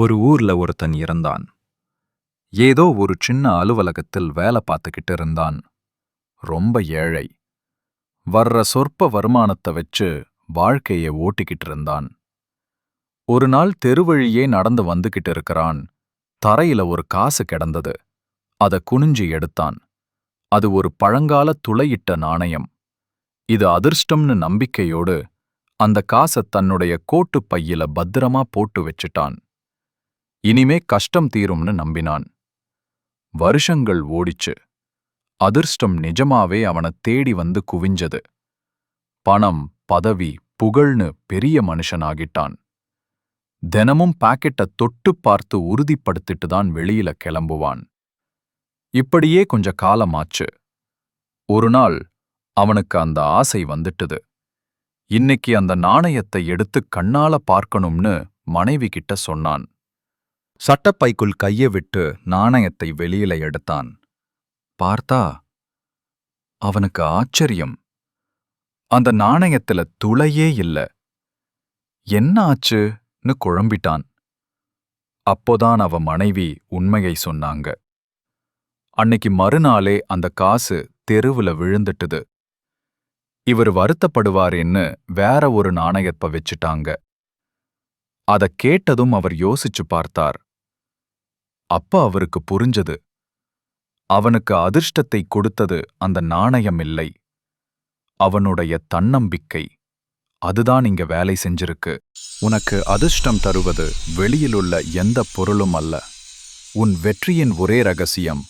ஒரு ஊர்ல ஒருத்தன் இருந்தான். ஏதோ ஒரு சின்ன அலுவலகத்தில் வேலை பார்த்துக்கிட்டு இருந்தான். ரொம்ப ஏழை. வர்ற சொற்ப வருமானத்தை வச்சு வாழ்க்கையை ஓட்டிக்கிட்டு இருந்தான். ஒரு நாள் தெருவழியே நடந்து வந்துகிட்டு இருக்கிறான். தரையில ஒரு காசு கிடந்தது. அத குனிஞ்சு எடுத்தான். அது ஒரு பழங்கால துளையிட்ட நாணயம். இது அதிர்ஷ்டம்னு நம்பிக்கையோடு அந்த காசை தன்னுடைய கோட்டுப் பையில பத்திரமா போட்டு வச்சிட்டான். இனிமே கஷ்டம் தீரும்னு நம்பினான். வருஷங்கள் ஓடிச்சு. அதிர்ஷ்டம் நிஜமாவே அவனை தேடி வந்து குவிஞ்சது. பணம் பதவி புகழ்னு பெரிய மனுஷனாகிட்டான். தினமும் பாக்கெட்டை தொட்டு பார்த்து உறுதிப்படுத்திட்டு தான் வெளியில கிளம்புவான். இப்படியே கொஞ்ச காலமாச்சு. ஒரு நாள் அவனுக்கு அந்த ஆசை வந்துட்டுது. இன்னைக்கு அந்த நாணயத்தை எடுத்து கண்ணால பார்க்கணும்னு மனைவி கிட்ட சொன்னான். சட்டப்பைக்குள் கைய விட்டு நாணயத்தை வெளியில எடுத்தான். பார்த்தா அவனுக்கு ஆச்சரியம். அந்த நாணயத்துல துளையே இல்ல. என்ன ஆச்சுன்னு குழம்பிட்டான். அப்போதான் அவ மனைவி உண்மையை சொன்னாங்க. அன்னைக்கு மறுநாளே அந்த காசு தெருவுல விழுந்துட்டுது. இவர் வருத்தப்படுவாரேன்னு வேற ஒரு நாணயத்தை வச்சுட்டாங்க. அத கேட்டதும் அவர் யோசிச்சு பார்த்தார். அப்ப அவருக்கு புரிஞ்சது. அவனுக்கு அதிர்ஷ்டத்தை கொடுத்தது அந்த நாணயம் இல்லை. அவனுடைய தன்னம்பிக்கை. அதுதான் இங்க வேலை செஞ்சிருக்கு. உனக்கு அதிர்ஷ்டம் தருவது வெளியிலுள்ள எந்த பொருளும் அல்ல. உன் வெற்றியின் ஒரே ரகசியம்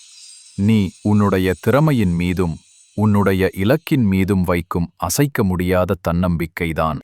நீ உன்னுடைய திறமையின் மீதும் உன்னுடைய இலக்கின் மீதும் வைக்கும் அசைக்க முடியாத தன்னம்பிக்கைதான்.